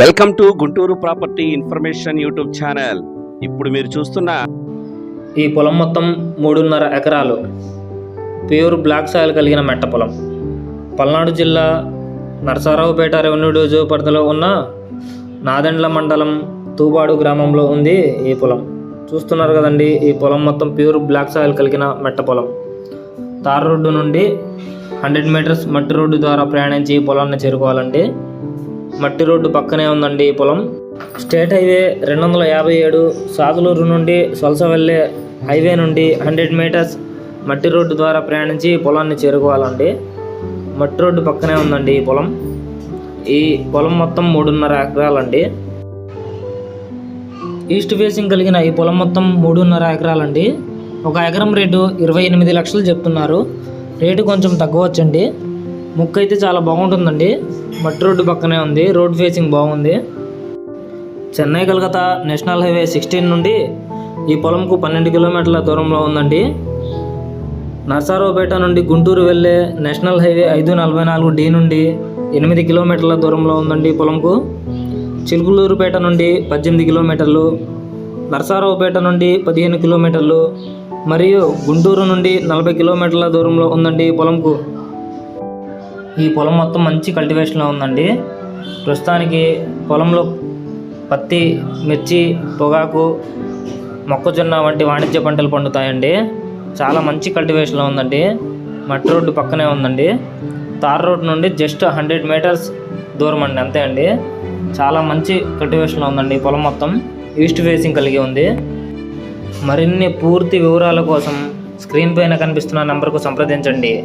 Welcome to Guntur property information YouTube channel. ఇప్పుడు మీరు చూస్తున్న ఈ పొలం మొత్తం మూడున్నర ఎకరాలు. ప్యూర్ బ్లాక్ సాయిల్ కలిగిన మెట్ట పొలం. పల్నాడు జిల్లా నరసారావుపేట రెవెన్యూ డివిజన్ పరిధిలో ఉన్న నాదెండ్ల మండలం తూబాడు గ్రామంలో ఉంది ఈ పొలం. చూస్తున్నారు కదండి ఈ పొలం మొత్తం ప్యూర్ బ్లాక్ సాయిల్ కలిగిన మెట్ట పొలం. తార్ రోడ్డు నుండి హండ్రెడ్ మీటర్స్ మట్టి రోడ్డు ద్వారా ప్రయాణించి ఈ పొలాన్ని చేరుకోవాలండి మట్టి రోడ్డు పక్కనే ఉందండి ఈ పొలం. స్టేట్ హైవే రెండు వందల యాభై ఏడు సాదులూరు నుండి సొలస వెళ్ళే హైవే నుండి హండ్రెడ్ మీటర్స్ మట్టి రోడ్డు ద్వారా ప్రయాణించి పొలాన్ని చేరుకోవాలండి. మట్టి రోడ్డు పక్కనే ఉందండి ఈ పొలం. ఈ పొలం మొత్తం మూడున్నర ఎకరాలండి. ఈస్ట్ ఫేసింగ్ కలిగిన ఈ పొలం మొత్తం మూడున్నర ఎకరాలండి. ఒక ఎకరం రేటు ఇరవై ఎనిమిది లక్షలు చెప్తున్నారు. రేటు కొంచెం తగ్గవచ్చండి. ముక్క అయితే చాలా బాగుంటుందండి. మట్టి రోడ్డు పక్కనే ఉంది. రోడ్ ఫేసింగ్ బాగుంది. Chennai Calcutta national highway sixteen నుండి ఈ పొలంకు పన్నెండు కిలోమీటర్ల దూరంలో ఉందండి. నర్సారావుపేట నుండి గుంటూరు వెళ్ళే నేషనల్ హైవే ఐదు నలభై నాలుగు డి నుండి ఎనిమిది కిలోమీటర్ల దూరంలో ఉందండి ఈ పొలంకు. చిలుకులూరుపేట నుండి పద్దెనిమిది కిలోమీటర్లు నర్సారావుపేట నుండి పదిహేను కిలోమీటర్లు మరియు గుంటూరు నుండి నలభై కిలోమీటర్ల దూరంలో ఉందండి ఈ పొలంకు. ఈ పొలం మొత్తం మంచి కల్టివేషన్లో ఉందండి. ప్రస్తుతానికి పొలంలో పత్తి మిర్చి పొగాకు మొక్కజొన్న వంటి వాణిజ్య పంటలు పండుతాయండి. చాలా మంచి కల్టివేషన్లో ఉందండి. మట్టి రోడ్డు పక్కనే ఉందండి. తార్ రోడ్ నుండి జస్ట్ హండ్రెడ్ మీటర్స్ దూరం అండి. అంతే అండి. చాలా మంచి కల్టివేషన్లో ఉందండి ఈ పొలం మొత్తం. ఈస్ట్ ఫేసింగ్ కలిగి ఉంది. మరిన్ని పూర్తి వివరాల కోసం స్క్రీన్ పైన కనిపిస్తున్న నంబర్కు సంప్రదించండి.